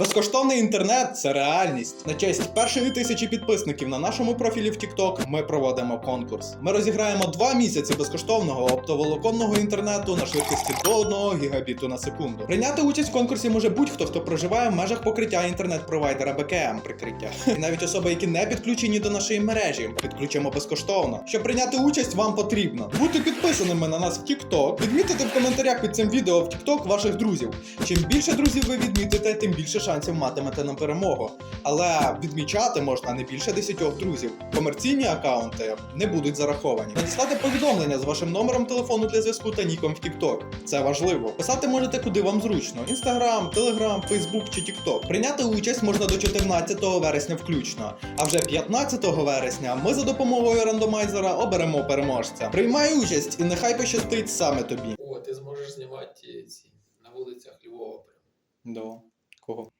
Безкоштовний інтернет це реальність. На честь першої тисячі підписників на нашому профілі в TikTok ми проводимо конкурс. Ми розіграємо два місяці безкоштовного оптоволоконного інтернету на швидкості до 1 гігабіту на секунду. Прийняти участь в конкурсі може будь-хто, хто проживає в межах покриття інтернет-провайдера БКМ прикриття. І навіть особи, які не підключені до нашої мережі, підключимо безкоштовно. Щоб прийняти участь, вам потрібно бути підписаними на нас в TikTok, відмітити в коментарях під цим відео в TikTok ваших друзів. Чим більше друзів ви відмітите, тим більше шансів матимете на перемогу. Але відмічати можна не більше 10 друзів. Комерційні аккаунти не будуть зараховані. Надіслати повідомлення з вашим номером телефону для зв'язку та ніком в TikTok. Це важливо. Писати можете куди вам зручно: Instagram, Telegram, Facebook чи TikTok. Прийняти участь можна до 14 вересня включно. А вже 15 вересня ми за допомогою рандомайзера оберемо переможця. Приймай участь і нехай пощастить саме тобі. О, ти зможеш знімати ці на вулицях Львова. прям. До кого?